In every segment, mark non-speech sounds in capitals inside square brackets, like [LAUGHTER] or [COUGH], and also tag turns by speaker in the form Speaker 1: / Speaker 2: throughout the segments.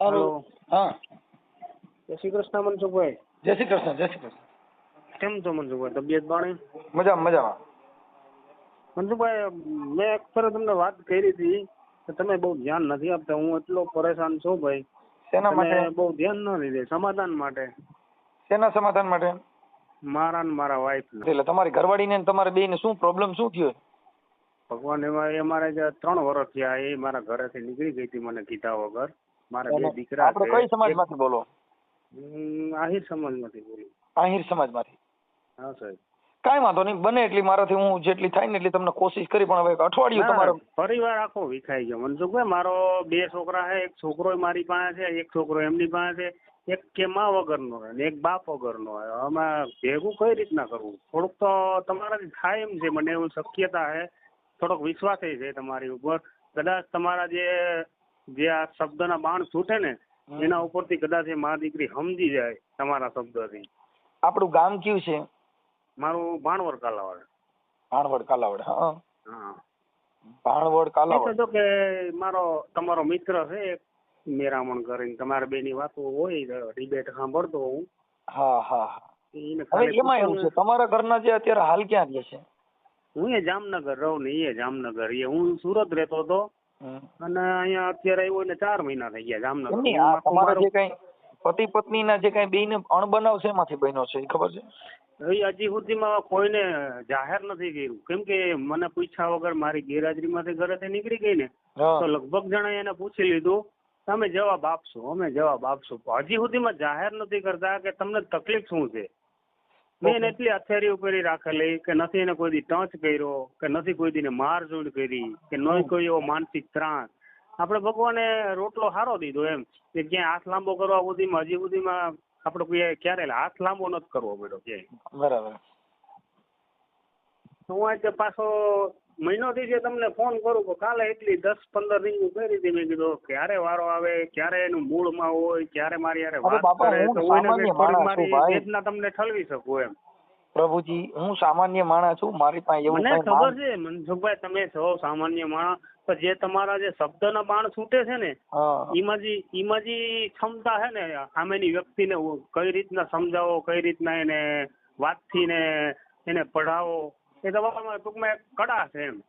Speaker 1: હાલો.
Speaker 2: હા.
Speaker 1: જય શ્રી કૃષ્ણ મનસુખભાઈ.
Speaker 2: જય શ્રી કૃષ્ણ જય શ્રી કૃષ્ણ.
Speaker 1: કેમ છો મનસુખભાઈ? તબિયત પાણી?
Speaker 2: મજા મજામાં.
Speaker 1: મનસુખભાઈ મેં એક ફરે તમને વાત કરી હતી કે તમે બહુ ધ્યાન નથી આપતા. હું એટલો પરેશાન છું ભાઈ.
Speaker 2: શેના માટે?
Speaker 1: બહુ ધ્યાન ન લીધે. સમાધાન માટે.
Speaker 2: શેના સમાધાન માટે?
Speaker 1: મારા ને મારા વાઈફ
Speaker 2: એટલે તમારી ઘરવાળીને ને તમારે બે ને શું પ્રોબ્લેમ શું થયો?
Speaker 1: ભગવાન એમાં એ મારે જે ત્રણ વર્ષ થયા એ મારા ઘરેથી નીકળી ગઈ હતી મને કીધા વગર. મારા બે દીકરા
Speaker 2: આપણે કઈ સમાજમાંથી બોલો?
Speaker 1: આહિર સમાજમાંથી બોલું.
Speaker 2: આહિર સમાજમાંથી?
Speaker 1: હા સાહેબ.
Speaker 2: કાંઈ વાંધો નહીં બને એટલી મારાથી હું જેટલી થાય ને એટલી તમને કોશિશ કરી પણ હવે અઠવાડિયું તમારો
Speaker 1: પરિવાર આખો વિખાઈ ગયો. મનસુખભાઈ મારો બે છોકરા છે એક છોકરો મારી પાસે છે એક છોકરો એમની પાસે છે. એક કે મા વગરનો છે એક બાપ વગરનો અમે ભેગું કઈ રીતના કરવું? થોડુંક તો તમારાથી થાય એમ છે મને એવું શક્યતા છે. થોડોક વિશ્વાસ છે તમારી ઉપર. કદાચ તમારા જે જે આ શબ્દના બાણ છૂટે ને. એના ઉપરથી કદાચ એ મા દીકરી સમજી જાય તમારા શબ્દથી.
Speaker 2: આપણું ગામ કયું છે?
Speaker 1: મારું ભાણવડ કાલાવડ.
Speaker 2: ભાણવડ કાલાવડ હા. ભાણવડ કાલાવડ.
Speaker 1: તો કે મારો તમારો મિત્ર છે મેરામણ કરીને. તમારે બેની વાતો હોય ડિબેટ સાંભળતો હું.
Speaker 2: હા હા હવે એમાં એવું છે તમારા ઘરના જે અત્યારે હાલ ક્યાં રહે છે?
Speaker 1: હું એ જામનગર રહું ને એ જામનગર. એ હું સુરત રહેતો હતો. અને અહીંયા અત્યારે આવ્યો એટલે ચાર મહિના થઈ ગયા જામનગર.
Speaker 2: તમારા જે કઈ પતિ પત્નીના જે કઈ બેયને અણબનાવ શેમાંથી બન્યો છે એ ખબર છે?
Speaker 1: એ હજી સુધીમાં કોઈને જાહેર નથી કર્યું. કેમ કે મને પૂછ્યા વગર મારી ગેરહાજરીમાંથી ઘરેથી નીકળી ગઈ ને તો લગભગ જણા એને પૂછી લીધું તમે જવાબ આપશો અમે જવાબ આપશો. હજી સુધીમાં જાહેર નથી કરતા કે તમને તકલીફ શું છે? મેં એટલી હથિયારી ઉપરી રાખેલી કે નથી એને કોઈ દી ટચ કર્યો કે નથી કોઈ દીને મારઝૂડ કરી કે નહીં કોઈ એવો માનસિક ત્રાસ. આપણે ભગવાને રોટલો સારો દીધો એમ કે ક્યાંય હાથ લાંબો કરવા સુધીમાં હજી સુધીમાં આપણે કોઈ ક્યારે હાથ લાંબો નથી કરવો પડ્યો ક્યાંય.
Speaker 2: બરાબર.
Speaker 1: હું આજે પાછો મહિનો થી જે તમને ફોન કરું તો કાલે એટલી દસ પંદર રિંગ કરી હતી મેં કીધું ક્યારે વારો આવે? ક્યારે એનું મૂળમાં હોય? ક્યારે મારી
Speaker 2: યારે
Speaker 1: વાત કરે તો મારી વેદના તમને ઠલવી શકું એમ.
Speaker 2: પ્રભુજી હું સામાન્ય માણસ છું મારી પાસે એવું
Speaker 1: મને ખબર છે મનસુખભાઈ તમે છો સામાન્ય માણસ પણ જે તમારા જે શબ્દના બાણ છૂટે છે ને
Speaker 2: ઈમાજી
Speaker 1: ઈમાજી જે ક્ષમતા છે ને સામેની વ્યક્તિને કઈ રીતના સમજાવો કઈ રીતના એને વાતથી ને એને પઢાવો એ તમારામાં ટૂંકમાં એક કળા છે એમ.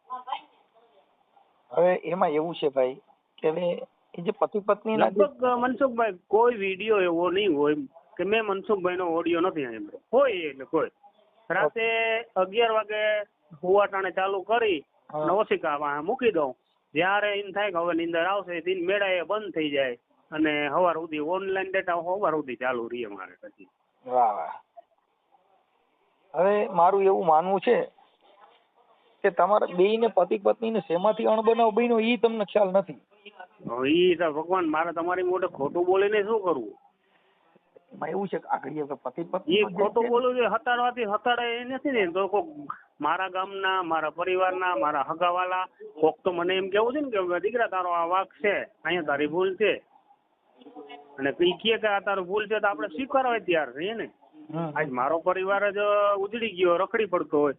Speaker 2: હવે એમાં એવું છે ભાઈ કે હવે એ જે પતિ પત્ની
Speaker 1: લગભગ મનસુખભાઈ કોઈ વીડિયો એવો નહીં હોય કે મેં મનસુખભાઈ નો ઓડિયો નથી સાંભળ્યો. કોઈ એટલે કોઈ. રાતે અગિયાર વાગે હુવાટાણે ચાલુ કરી. અને ઓશિકા મૂકી દઉં. જ્યારે એમ થાય કે હવે નીંદર આવશે દિન મેળા એ બંધ થઈ જાય અને સવાર સુધી ઓનલાઈન ડેટા સવાર સુધી ચાલુ રહીએ મારે પછી.
Speaker 2: વાહ વાહ. હવે મારું એવું માનવું છે કે તમારા ને પતિ પત્નીને શેમાંથી અણબનાવ બન્યો ઈ તમને ખ્યાલ નથી?
Speaker 1: તો ભગવાન મારે તમારી મોઢે ખોટું બોલીને શું કરવું?
Speaker 2: એમાં એવું છે કે આગળ પતિ પત્ની એ
Speaker 1: ખોટું બોલવું છે હતાડવાથી હતાડે એ નથી ને તો કોક મારા ગામના મારા પરિવારના મારા હગાવાલા કોક તો મને એમ કેવું છે ને કે દીકરા તારો આ વાક છે અહીંયા તારી ભૂલ છે. અને કઈ કે આ તારું ભૂલ છે તો આપણે સ્વીકારવા તૈયાર છીએ ને. આજ મારો પરિવાર જ ઉજળી ગયો રખડી પડતો હોય.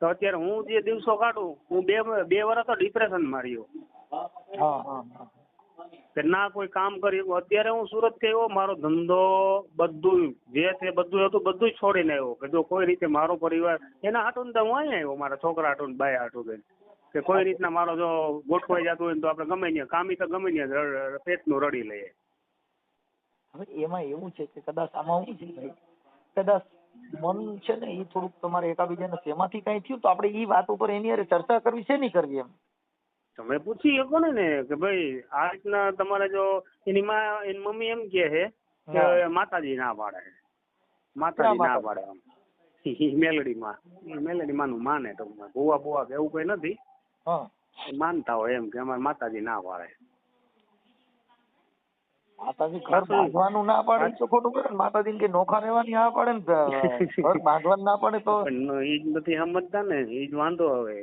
Speaker 1: તો અત્યારે હું જે દિવસો કાઢું હું બે બે વર્ષ તો ડિપ્રેશન માર્યો
Speaker 2: હા હા હા.
Speaker 1: કે ના કોઈ કામ કરી અત્યારે હું સુરત આવ્યો મારો ધંધો બધું જે છે બધું હતું બધું છોડીને આવ્યો. કે જો કોઈ રીતે મારો પરિવાર એના હાટું તો હું અહીં આવ્યો મારા છોકરા હાટું ને બાય હાટું કે કે કોઈ રીતના મારો જો ગોઠવાઈ જતું હોય ને તો આપણે ગમે ત્યાં કામી તો ગમે ત્યાં પેટનું રડી લઈએ.
Speaker 2: હવે એમાં એવું છે કે કદાચ આમાં શું છે કદાચ મન છે ને એ થોડુંક તમારે એકાબીજાને શેમાંથી કઈ થયું તો આપણે ઈ વાત ઉપર એની હારે ચર્ચા કરવી છે નહીં કરવી એમ?
Speaker 1: તમે પૂછી શકો ને ને કે ભાઈ આ રીતના તમારે જો એની માં એની મમ્મી એમ કે છે કે માતાજી ના પાડે. માતાજી ના પાડે. આમ મેલડીમાં મેલડી માં મેલડી માં નું માને તો બોવા બોવા કે એવું કઈ નથી. એ માનતા હોય એમ કે અમારે માતાજી ના પાડે.
Speaker 2: માતાજી [LAUGHS] ઘર બાંધવાનું ના પાડે તો ખોટું કરે માતાજી કે નોખા રહેવાની ના પાડે ને ઘર બાંધવાનું ના પાડે તો.
Speaker 1: એ જ નથી સમજતા ને એ જ વાંધો હવે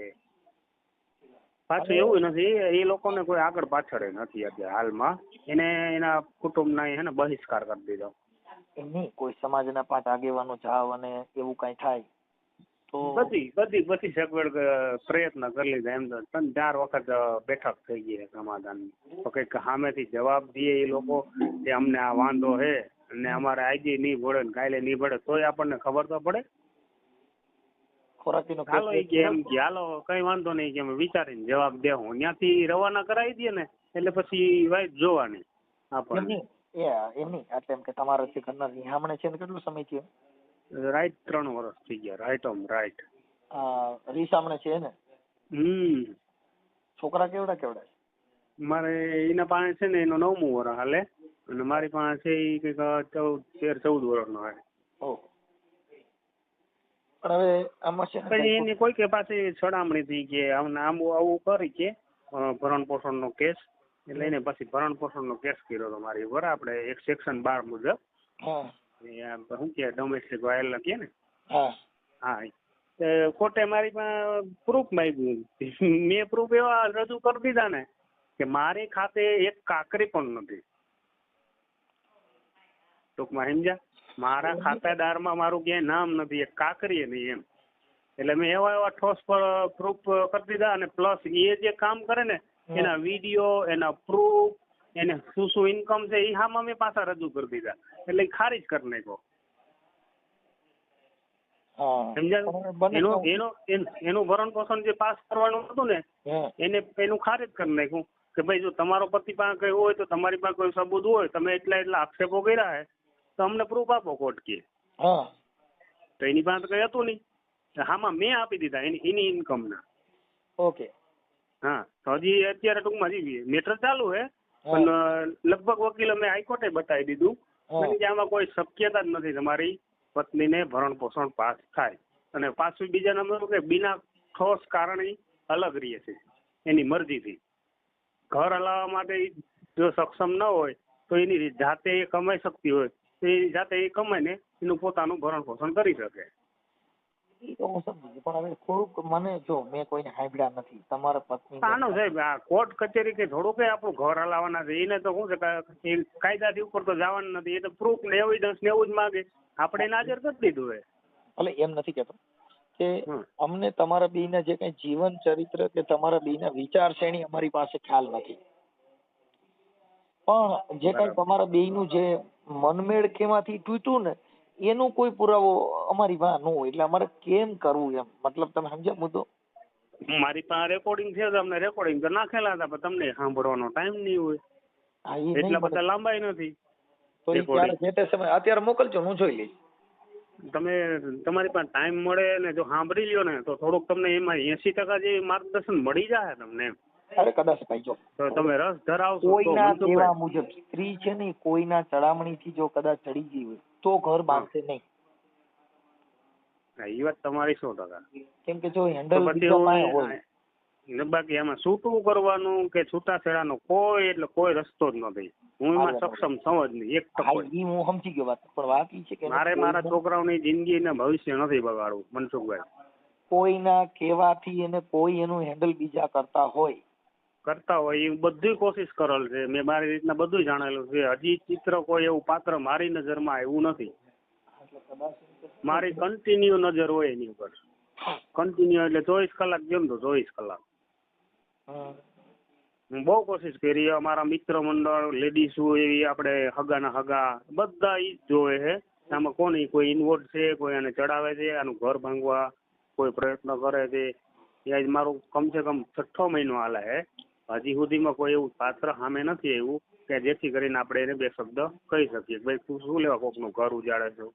Speaker 1: પાછું એવું નથી એ લોકોને કોઈ આગળ પાછળ નથી અત્યારે હાલમાં. એને એના કુટુંબના ને બહિષ્કાર કરી દીધો.
Speaker 2: નહીં કોઈ સમાજના પાંચ આગેવાનો જાવ અને એવું કઈ થાય. તો
Speaker 1: બધી બધી બધી સગવડ પ્રયત્ન કરી લીધા એમ તો ત્રણ ચાર વખત બેઠક થઈ ગઈ સમાધાન તો કંઈક સામેથી જવાબ દે એ લોકો કે અમને આ વાંધો છે અને અમારે આજે નહીં ભળે ને કાલે નહીં ભળે તોય આપણને ખબર તો પડે.
Speaker 2: ખોરાકીનો
Speaker 1: હાલો એ કે એમ કે હાલો કઈ વાંધો નહીં કે અમે વિચારીને જવાબ દેવું ત્યાંથી રવાના કરાવી દે ને એટલે પછી વાઈફ જોવાની. આપણને.
Speaker 2: એ એમ નહીં એટલે એમ કે તમારે જે ઘરના નિહામણે છે ને કેટલો સમય થયો?
Speaker 1: રાઈટ ત્રણ વર્ષ થઈ ગયા. રાઈટ ઓમ રાઈટ.
Speaker 2: રીસામણે છે ને?
Speaker 1: હમ.
Speaker 2: છોકરા કેવડા કેવડા
Speaker 1: મારે એના પાસે છે ને એનો નવમું વર્ષ હાલે. અને મારી પાસે છે એ કંઈક ચૌદ તેર ચૌદ વર્ષનો હાલે.
Speaker 2: પણ હવે આમાં છે
Speaker 1: પછી એની કોઈ કે પાસે છડામણી થઈ કે આમને આમ આવું કરી કે ભરણ પોષણનો કેસ. એટલે એને પછી ભરણ પોષણનો કેસ કર્યો હતો મારી ઉપર. આપણે એક સેક્શન બાર મુજબ.
Speaker 2: હા.
Speaker 1: શું કે ડોમેસ્ટિક વાયલ કે ને?
Speaker 2: હા.
Speaker 1: હા કોર્ટે મારી પણ પ્રૂફ માંગ્યું મેં પ્રૂફ એવા રજૂ કરી દીધા ને કે મારી ખાતે એક કાકરી પણ નથી. ટૂંકમાં સમજ્યા? મારા ખાતેદારમાં મારું ક્યાંય નામ નથી એક કાકરી નહીં એમ. એટલે મેં એવા એવા ઠોસ પ્રૂફ કરી દીધા અને પ્લસ એ જે કામ કરે ને એના વીડિયો એના પ્રૂફ એને શું શું ઇન્કમ છે એ હામાં મેં પાછા રજૂ કરી દીધા. એટલે ખારીજ કરી નાખ્યો.
Speaker 2: હા.
Speaker 1: એનું એનું એનું ભરણ પોષણ જે પાસ કરવાનું હતું ને એને એનું ખારીજ કરી નાખ્યું. કે ભાઈ જો તમારો પતિ પાસે કઈ હોય તો તમારી પાસે કોઈ સબૂત હોય તમે એટલા એટલા આક્ષેપો કર્યા હે તો અમને પ્રૂફ આપો કોર્ટ કે.
Speaker 2: હા.
Speaker 1: તો એની પાસે કઈ હતું નહીં. હામાં મેં આપી દીધા એની એની ઇન્કમના
Speaker 2: ઓકે.
Speaker 1: હા તો હજી અત્યારે ટૂંકમાં હજી મેટર ચાલુ છે પણ લગભગ વકીલ મેં હાઈકોર્ટે બતાવી દીધું. કે આમાં કોઈ શક્યતા જ નથી તમારી પત્નીને ભરણ પોષણ પાસ થાય. અને પાછું બીજા નંબર કે બિના ઠોસ કારણે અલગ રહે છે એની મરજીથી. ઘર હલાવવા માટે જો સક્ષમ ન હોય તો એની જાતે એ કમાઈ શકતી હોય. તો એ જાતે એ કમાઈને એનું પોતાનું ભરણ પોષણ કરી શકે.
Speaker 2: ઈ તો હું સમજી ગયો પણ હવે થોડુંક મને જો મેં કોઈને હાંભળ્યા નથી. તમારા પત્ની
Speaker 1: આનો સાહેબ આ કોર્ટ કચેરી કે થોડું કે આપણું ઘર હલાવવાના છે એને તો શું છે કે કાયદાથી ઉપર તો જવાનું નથી એ તો પ્રૂફ ને એવિડન્સ ને એવું જ માગે. આપણે એને હાજર કરી દીધું હોય
Speaker 2: એટલે એમ નથી કહેતો કે અમને તમારા બેયના જે કઈ જીવન ચરિત્ર કે તમારા બેયના વિચાર શ્રેણી અમારી પાસે ખ્યાલ નથી. પણ જે કઈ
Speaker 1: તમારા
Speaker 2: તમારા બેયનું જે મનમેળ કેમાંથી તૂટ્યું ને એનું કોઈ પુરાવો અમારી પાસે ન હોય. એટલે અમારે કેમ કરવું એમ? મતલબ તમે સમજ્યા મુદ્દો?
Speaker 1: મારી પાસે રેકોર્ડિંગ છે તમને અમને રેકોર્ડિંગ તો નાખેલા હતા પણ તમને સાંભળવાનો ટાઈમ નહીં હોય. એટલા બધા લાંબાઈ નથી.
Speaker 2: તો ઈ જે તે સમય અત્યારે મોકલજો હું જોઈ લઈશ.
Speaker 1: તમે તમારી પાસે ટાઈમ મળે ને જો સાંભળી લ્યો ને તો થોડુંક તમને એમાં એસી ટકા જેવી માર્ગદર્શન મળી જાય તમને એમ.
Speaker 2: અરે કદાચ ભાઈ જો.
Speaker 1: તમે રસ ધરાવશો
Speaker 2: કોઈના કેવા મુજબ સ્ત્રી છે ને કોઈના ચડામણીથી જો કદાચ ચડી ગઈ હોય તો ઘર બાંધશે નહીં.
Speaker 1: એ વાત તમારી સો ટકા.
Speaker 2: કેમ કે જો હેન્ડલ પાસે હોય.
Speaker 1: બાકી એમાં છૂટું કરવાનું કે છૂટાછેડાનો કોઈ એટલે કોઈ રસ્તો જ નથી હું એમાં સક્ષમ સમજ નહીં એક ટકો
Speaker 2: હું સમજી ગયો વાત પણ વાત એ છે કે
Speaker 1: મારે મારા છોકરાઓની જિંદગી ને ભવિષ્ય નથી બગાડવું મનસુખભાઈ.
Speaker 2: કોઈના કહેવાથી એને કોઈ એનું હેન્ડલ બીજા કરતા હોય.
Speaker 1: કરતા હોય એ બધી કોશિશ કરેલ છે. મેં મારી રીતના બધું જાણેલું છે. હજી ચિત્ર કોઈ એવું પાત્ર મારી નજરમાં આવ્યું નથી.
Speaker 2: એટલે કદાચ એમ કે
Speaker 1: મારી કન્ટિન્યુ નજર હોય એની ઉપર. કન્ટિન્યુ એટલે ચોવીસ કલાક કેમ તો ચોવીસ કલાક.
Speaker 2: હમ.
Speaker 1: હું બહુ કોશિશ કરી. અમારા મિત્ર મંડળ લેડીઝ એવી આપણે હગાના હગા બધા ઈ જ જોવે છે. આમાં કોની કોઈ ઇન્વોલ્વ છે કોઈ આને ચડાવે છે આનું ઘર ભાંગવા કોઈ પ્રયત્ન કરે છે. એ આજ મારું કમસે કમ છઠ્ઠો મહિનો હાલે છે. હજી સુધીમાં કોઈ એવું પાત્ર સામે નથી આવ્યું કે જેથી કરીને આપણે એને બે શબ્દ કહી શકીએ. ભાઈ તું શું લેવા કોકનું ઘર ઉજાડે છે?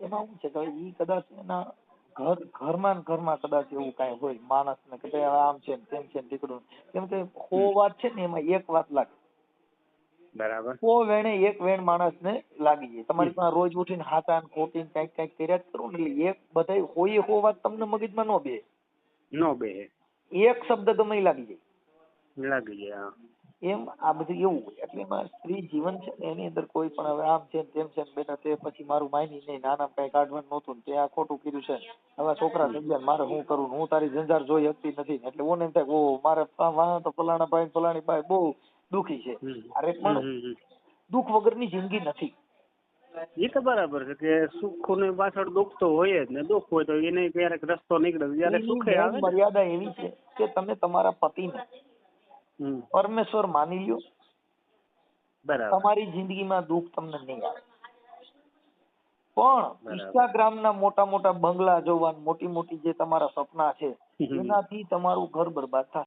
Speaker 2: એમાં શું છે કે ઈ કદાચ એના ઘર ઘરમાં ને ઘરમાં કદાચ એવું કાંઈ હોય માણસને કે ભાઈ આમ છે ને તેમ છે ને ટીકડું કેમ કે સો વાત છે ને એમાં એક વાત લાગે.
Speaker 1: બરાબર.
Speaker 2: સો વેણે એક વેણ માણસ ને લાગી જાય. તમારી પાસે રોજ ઉઠીને હાતા ને ખોટી ને કંઈક કાંઈક કર્યા જ કરું ને એટલે એક બધાય હોય સો વાત તમને મગજમાં ન બે.
Speaker 1: નો બે.
Speaker 2: એક શબ્દ ગમે લાગી જાય.
Speaker 1: લાગી જાય
Speaker 2: એમ આ બધું એવું હોય. એટલે એમાં સ્ત્રી જીવન છે ને એની અંદર કોઈ પણ હવે આમ છે તેમ છે બેટા તે પછી મારું માયની નહીં નાના કઈ કાઢવાનું નહોતું તે આ ખોટું કર્યું છે હવે છોકરા સમજ્યા મારે શું કરું હું તારી જંજાર જોઈ શકતી નથી એટલે ઓને એમ થાય ઓ મારે વાહ તો ફલાણા ભાઈ ફલાણી ભાઈ બહુ દુખી છે. અરે પણ. દુઃખ વગરની જિંદગી નથી.
Speaker 1: એ તો બરાબર છે કે સુખ ને પાછળ દુઃખ તો હોય જ ને. દુઃખ હોય તો એને ક્યારેક રસ્તો નીકળે જયારે સુખે આવે
Speaker 2: મર્યાદા એવી છે કે તમે તમારા પતિને પરમેશ્વર માની લ્યો.
Speaker 1: બરાબર.
Speaker 2: તમારી જિંદગીમાં દુઃખ તમને નહીં આવે. પણ ઇન્સ્ટાગ્રામ ના મોટા મોટા બંગલા જોવા મોટી મોટી જે તમારા સપના છે. એનાથી તમારું ઘર બરબાદ થશે.